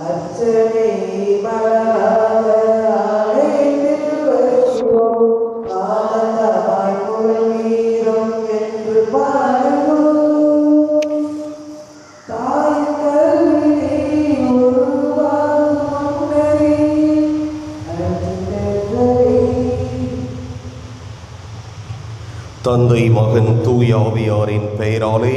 அச்சனை மலராக அழைத்தில் ஆனந்தமாய் முழங்கீரம் என்று பாடுவோம். தாய் கல்வியை உருவாகும் முன்னரே தந்தை மகன் தூய ஆவியாரின் பெயராலே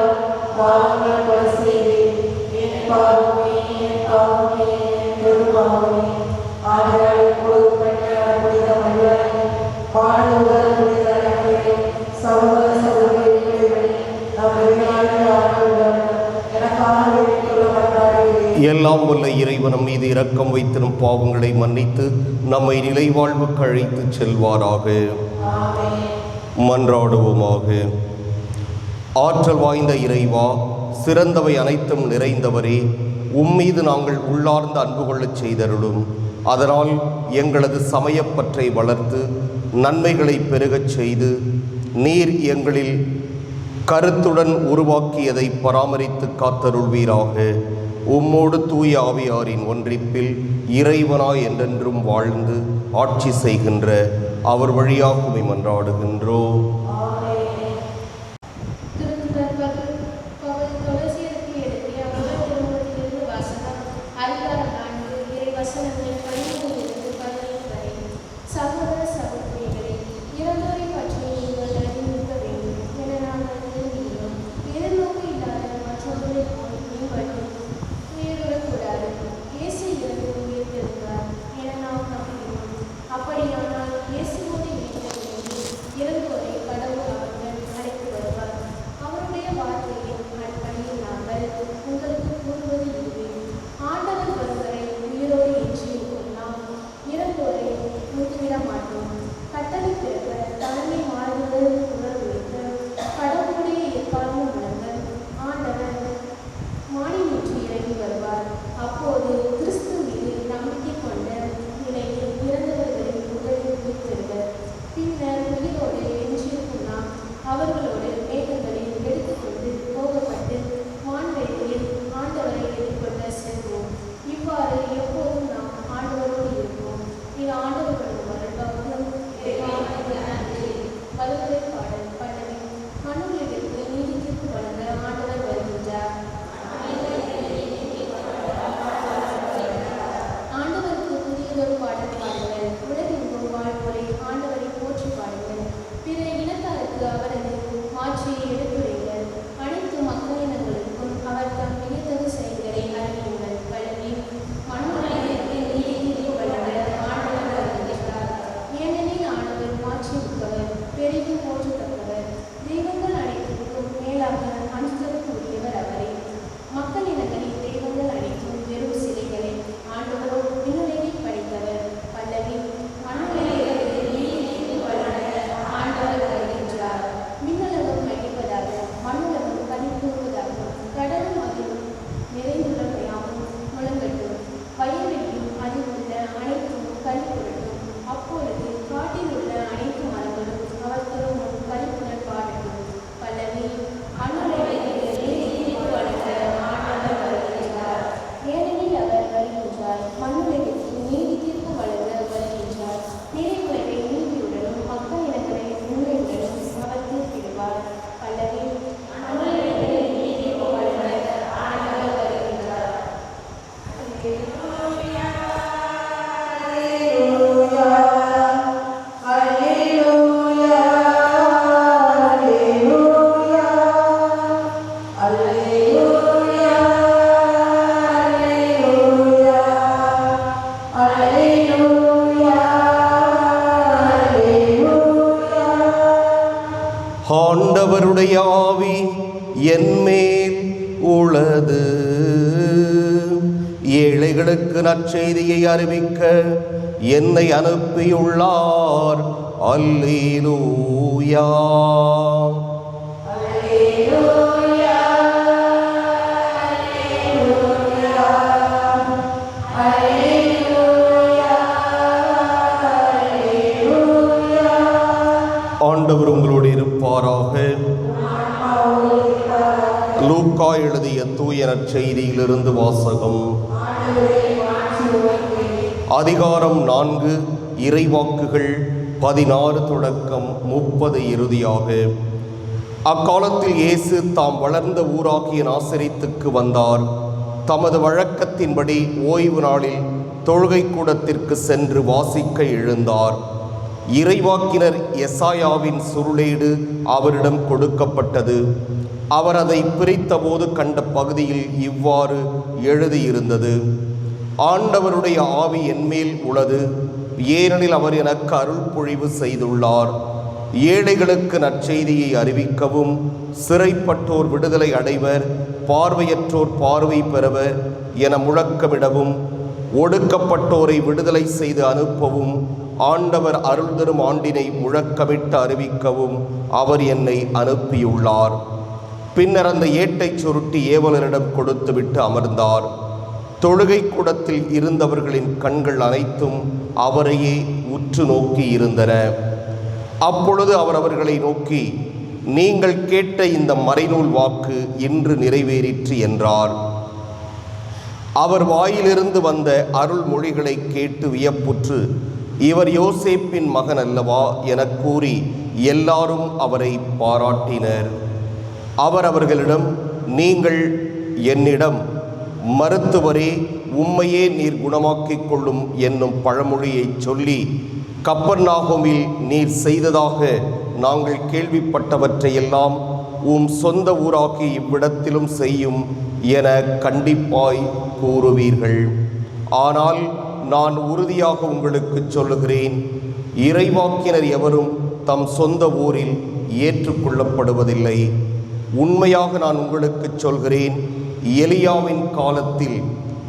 எல்லாம் வல்ல இறைவனம் மீது இரக்கம் வைத்திரும் பாவங்களை மன்னித்து நம்மை நிலைவாழ்வுக்கு அழைத்துச் செல்வாராக. மன்றாடுவோமாக. ஆற்றல் வாய்ந்த இறைவா சிறந்தவை அனைத்தும் நிறைந்தவரே உம்மீது நாங்கள் உள்ளார்ந்த அன்பு கொள்ளச் செய்தருளும். அதனால் எங்களது சமயப்பற்றை வளர்த்து நன்மைகளை பெருகச் செய்து நீர் எங்களில் கருத்துடன் உருவாக்கியதை பராமரித்து காத்தருள்வீராக. உம்மோடு தூய ஆவியாரின் ஒன்றிப்பில் இறைவனாய் என்றென்றும் வாழ்ந்து ஆட்சி செய்கின்ற அவர் வழியாக மன்றாடுகின்றோம். நற்செய்தியை அறிவிக்க என்னை அனுப்பியுள்ளார். அல்லேலூயா. ஆண்டவர் உங்களோடு இருப்பாராக. லூக்கா எழுதிய தூய நற்செய்தியிலிருந்து வாசகம். அதிகாரம் நான்கு இறைவாக்குகள் பதினாறு தொடக்கம் முப்பது இறுதியாக. அக்காலத்தில் இயேசு தாம் வளர்ந்த ஊராகிய நாசரித்துக்கு வந்தார். தமது வழக்கத்தின்படி ஓய்வு நாளில் தொழுகை கூடத்திற்கு சென்று வாசிக்க எழுந்தார். இறைவாக்கினர் எசாயாவின் சுருளேடு அவரிடம் கொடுக்கப்பட்டது. அவர் அதை பிரித்தபோது கண்ட பகுதியில் இவ்வாறு எழுதியிருந்தது. ஆண்டவருடைய ஆவி என்மேல் உள்ளது ஏனெனில் அவர் எனக்கு அருள் பொழிவு செய்துள்ளார். ஏழைகளுக்கு நற்செய்தியை அறிவிக்கவும் சிறைப்பட்டோர் விடுதலை அடைவர் பார்வையற்றோர் பார்வை பெறவர் என முழக்கமிடவும் ஒடுக்கப்பட்டோரை விடுதலை செய்து அனுப்பவும் ஆண்டவர் அருள் தரும் ஆண்டினை முழக்கமிட்டு அறிவிக்கவும் அவர் என்னை அனுப்பியுள்ளார். பின்னர் அந்த ஏட்டைச் சுருட்டி ஏவலரிடம் கொடுத்துவிட்டு அமர்ந்தார். தொழுகை கூடத்தில் இருந்தவர்களின் கண்கள் அனைத்தும் அவரையே உற்று நோக்கி இருந்தன. அப்பொழுது அவர் அவர்களை நோக்கி நீங்கள் கேட்ட இந்த மறைநூல் வாக்கு இன்று நிறைவேறிற்று என்றார். அவர் வாயிலிருந்து வந்த அருள்மொழிகளை கேட்டு வியப்புற்று இவர் யோசேப்பின் மகன் அல்லவா எனக் கூறி எல்லாரும் அவரை பாராட்டினர். அவர் அவர்களிடம் நீங்கள் என்னிடம் மருத்துவரே உம்மையே நீர் குணமாக்கிக் கொள்ளும் என்னும் பழமொழியைச் சொல்லி கப்பர்நாகமில் நீர் செய்ததாக நாங்கள் கேள்விப்பட்டவற்றையெல்லாம் உம் சொந்த ஊராகி இவ்விடத்திலும் செய்யும் என கண்டிப்பாய் கூறுவீர்கள். ஆனால் நான் உறுதியாக உங்களுக்கு சொல்லுகிறேன் இறைவாக்கினர் எவரும் தம் சொந்த ஊரில் ஏற்றுக்கொள்ளப்படுவதில்லை உண்மையாக நான் உங்களுக்கு சொல்கிறேன் எலியாவின் காலத்தில்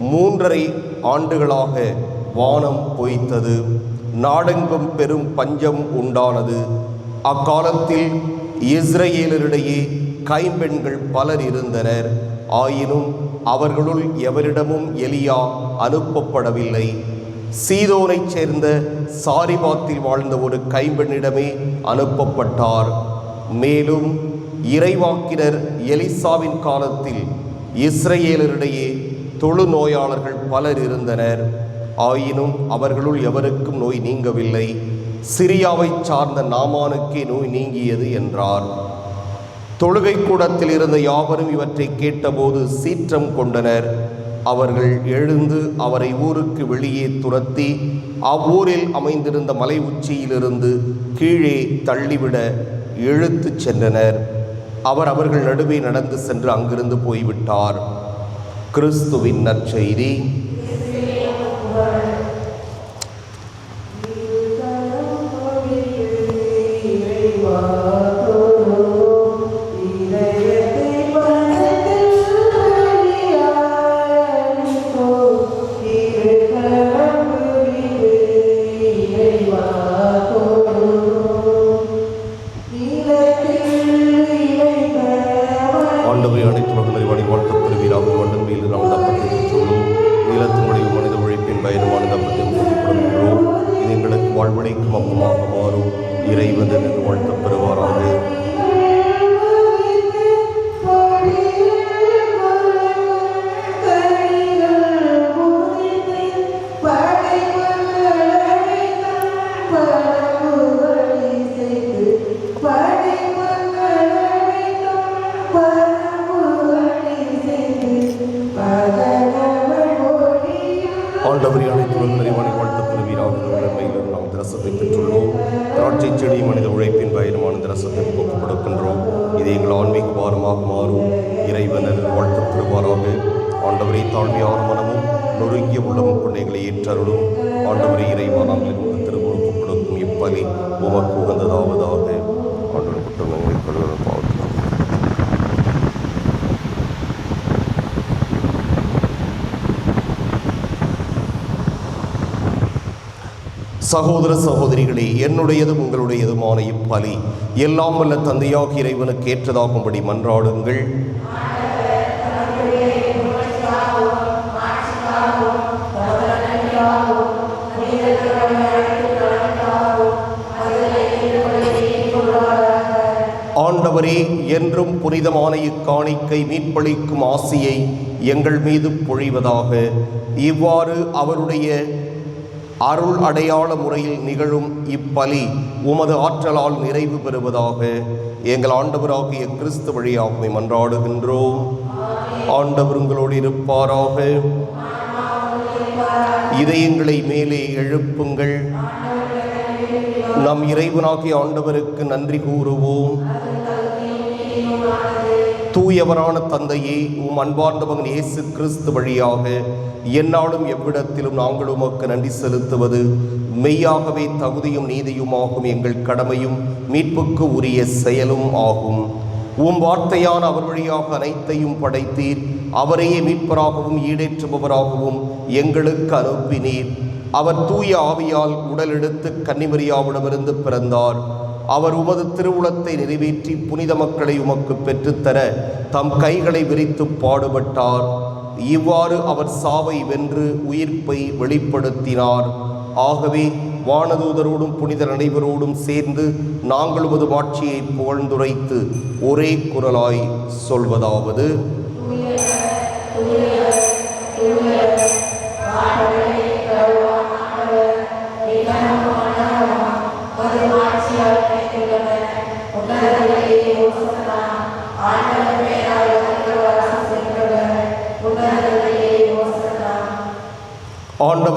மூன்றரை ஆண்டுகளாக வானம் பொய்த்தது. நாடெங்கும் பெரும் பஞ்சம் உண்டானது. அக்காலத்தில் இஸ்ரேலரிடையே கைம்பெண்கள் பலர் இருந்தனர். ஆயினும் அவர்களுள் எவரிடமும் எலியா அனுப்பப்படவில்லை. சீதோனைச் சேர்ந்த சாரிபாத்தில் வாழ்ந்த ஒரு கைம்பெண்ணிடமே அனுப்பப்பட்டார். மேலும் இறைவாக்கினர் எலிசாவின் காலத்தில் இஸ்ரேலரிடையே தொழுநோயாளர்கள் பலர் இருந்தனர். ஆயினும் அவர்களுள் எவருக்கும் நோய் நீங்கவில்லை. சிரியாவைச் சார்ந்த நாமானுக்கே நோய் நீங்கியது என்றார். தொழுகை கூடத்தில் இருந்த யாவரும் இவற்றை கேட்டபோது சீற்றம் கொண்டனர். அவர்கள் எழுந்து அவரை ஊருக்கு வெளியே துரத்தி அவ்வூரில் அமைந்திருந்த மலை உச்சியிலிருந்து கீழே தள்ளிவிட இழுத்துச் சென்றனர். அவர் அவர்கள் நடுவே நடந்து சென்று அங்கிருந்து போய்விட்டார். கிறிஸ்துவின் நற்செய்தி. எங்களுக்கு அப்பமாக மாறும். இறைவன் என்று வாழ்த்து பெறுவாராக. தாழ்மையான மனமும் நொறுங்கிய உள்ளமும் கொண்டைகளை ஏற்றருளும். ஆண்டவரே இறைவா நாங்கள் கொடுக்கும் இப்பலி உமக்கு உகந்ததாவதாக சகோதர சகோதரிகளே என்னுடையதும் உங்களுடையதுமான இப்பலி எல்லாம் வல்ல தந்தையாக இறைவனுக்கு ஏற்றதாகும்படி மன்றாடுங்கள். ஆண்டவரே என்றும் புனிதமான இக்காணிக்கை மீட்பளிக்கும் ஆசியை எங்கள் மீது பொழிவதாக. இவ்வாறு அவருடைய அருள் அடையாள முறையில் நிகழும் இப்பலி உமது ஆற்றலால் நிறைவு பெறுவதாக எங்கள் ஆண்டவராகிய கிறிஸ்து வழியாகவே மன்றாடுகின்றோம். ஆண்டவர் உங்களோடு இருப்பாராக. இதயங்களை மேலே எழுப்புங்கள். நம் இறைவனாகிய ஆண்டவருக்கு நன்றி கூறுவோம். தூயவரான தந்தையே உம் அன்பார்ந்த மகன் இயேசு கிறிஸ்து வழியாக என்னாலும் எவ்விடத்திலும் நாங்கள் உமக்கு நன்றி செலுத்துவது. மெய்யாகவே தகுதியும் நீதியுமாகும் எங்கள் கடமையும் மீட்புக்கு உரிய செயலும் ஆகும். உம் வார்த்தையான அவர் வழியாக அனைத்தையும் படைத்தீர். அவரையே மீட்பராகவும் ஈடேற்றுபவராகவும் எங்களுக்கு அனுப்பினீர். அவர் தூய ஆவியால் உடலெடுத்து கன்னிமரியாவிடமிருந்து பிறந்தார். அவர் உமது திருவுளத்தை நிறைவேற்றி புனித மக்களை உமக்கு பெற்றுத்தர தம் கைகளை விரித்து பாடுபட்டார். இவ்வாறு அவர் சாவை வென்று உயிர்ப்பை வெளிப்படுத்தினார். ஆகவே வானதூதரோடும் புனிதர் அனைவரோடும் சேர்ந்து நாங்கள் உமது மாட்சியை புகழ்ந்துரைத்து ஒரே குரலாய் சொல்வதாவது.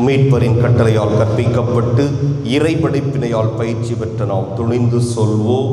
மீட்பரின் கட்டளையால் கற்பிக்கப்பட்டு இறை படிப்பினையால் பயிற்சி பெற்ற நாம் துணிந்து சொல்வோம்.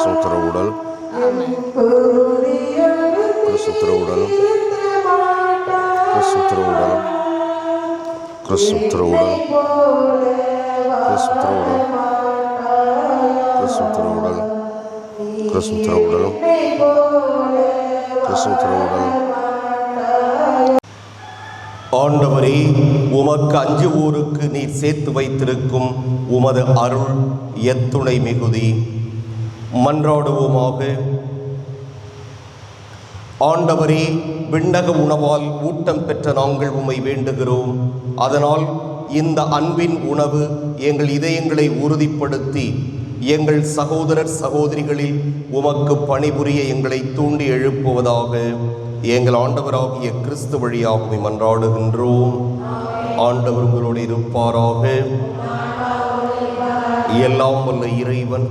பிரசுத்திர உடல். பிரசுத்திர உடல். பிரசுத்திர உடல். கிறிஸ்துத்திர உடல். கிறிஸ்துத்திர உடல். கிறிஸ்துத்திர உடல். கிறிஸ்துத்திர உடல். கிறிஸ்துத்திர உடல். ஆண்டவரே உமக்கு அஞ்சு ஊருக்கு நீ சேர்த்து வைத்திருக்கும் உமது அருள் எத்துணை மிகுதி. மன்றாடுவோமாக. ஆண்டவரே விண்ணக உணவால் ஊட்டம் பெற்ற நாங்கள் உம்மை வேண்டுகிறோம். அதனால் இந்த அன்பின் உணவு எங்கள் இதயங்களை உறுதிப்படுத்தி எங்கள் சகோதரர் சகோதரிகளில் உமக்கு பணிபுரிய எங்களை தூண்டி எழுப்புவதாக எங்கள் ஆண்டவராகிய கிறிஸ்து வழியாகவே மன்றாடுகின்றோம். ஆண்டவர் உங்களோடு இருப்பாராக. எல்லாம் வல்ல இறைவன்